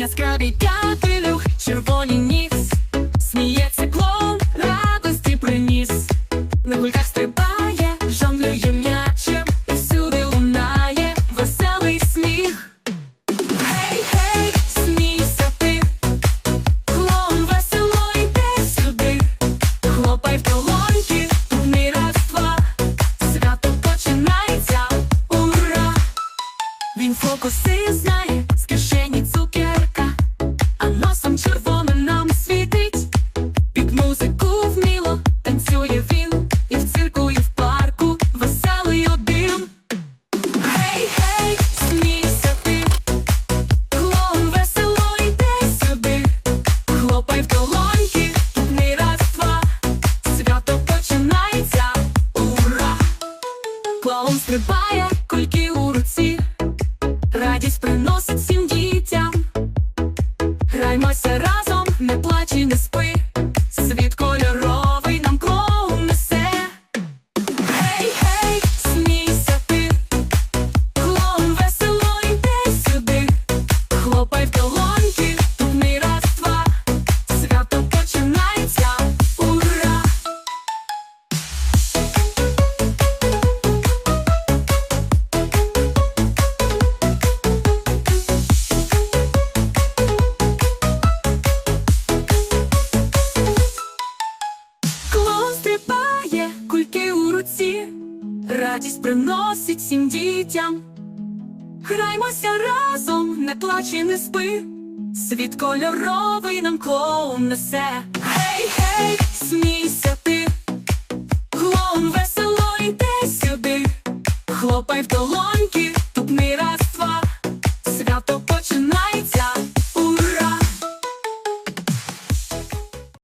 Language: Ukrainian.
яскравий п'ятилюх, червоні ніс, сміється клоун, радості приніс, на гульках стрибає, жонглює м'ячем, всюди лунає веселий сміх. Гей, гей, смійся сюди, хлопай в долоньки, турнір свято починається, ура! Він фокуси знає. Кишені цукру хлопай в долоньки, не раз два, свято починається, ура! Клоун стрибає, кульки радість приносить всім дітям. Граймося разом, не плач і не спи, радість приносить всім дітям. Граймося разом, не плач і не спи, світ кольоровий нам клоун несе. Гей, гей, смійся ти,